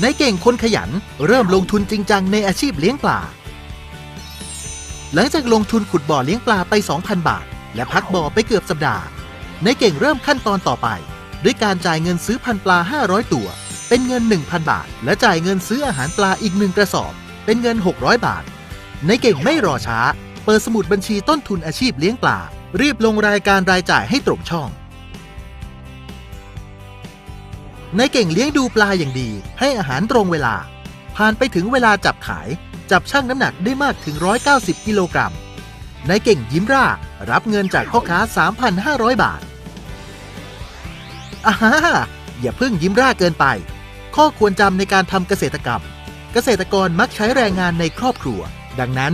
ในเก่งคนขยันเริ่มลงทุนจริงจังในอาชีพเลี้ยงปลา หลังจากลงทุนขุดบ่อเลี้ยงปลาไป 2,000 บาท และพักบ่อไปเกือบสัปดาห์ในเก่งเริ่มขั้นตอนต่อไป ด้วยการจ่ายเงินซื้อพันปลา 500 ตัว เป็นเงิน 1,000 บาท และจ่ายเงินซื้ออาหารปลาอีกหนึ่งกระสอบ เป็นเงิน 600 บาทในเก่งไม่รอช้า เปิดสมุดบัญชีต้นทุนอาชีพเลี้ยงปลา รีบลงรายการรายจ่ายให้ตรงช่อง ในเก่งเลี้ยงดูปลาอย่างดี ให้อาหารตรงเวลา ผ่านไปถึงเวลาจับขาย จับชั่งน้ำหนักได้มากถึง 190 กิโลกรัมในเก่งยิ้มร่า รับเงินจากพ่อค้า 3,500 บาทอาฮ่าอย่าเพิ่งยิ้มร่าเกินไป ข้อควรจำในการทำเกษตรกรรม เกษตรกรมักใช้แรงงานในครอบครัว ดังนั้น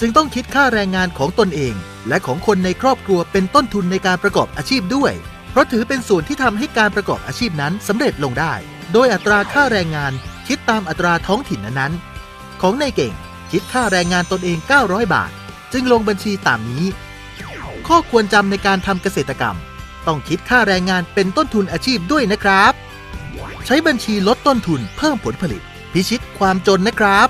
จึงต้องคิดค่าแรงงานของตนเอง และของคนในครอบครัวเป็นต้นทุนในการประกอบอาชีพด้วย ราะถือเป็นส่วนที่ทำให้การประกอบอาชีพนั้นสำเร็จลงได้ โดยอัตราค่าแรงงานคิดตามอัตราท้องถิ่นนั้นๆ ของนายเก่งคิดค่าแรงงานตนเอง 900 บาท จึงลงบัญชีตามนี้ ข้อควรจำในการทำเกษตรกรรม ต้องคิดค่าแรงงานเป็นต้นทุนอาชีพด้วยนะครับ ใช้บัญชีลดต้นทุนเพิ่มผลผลิต พิชิตความจนนะครับ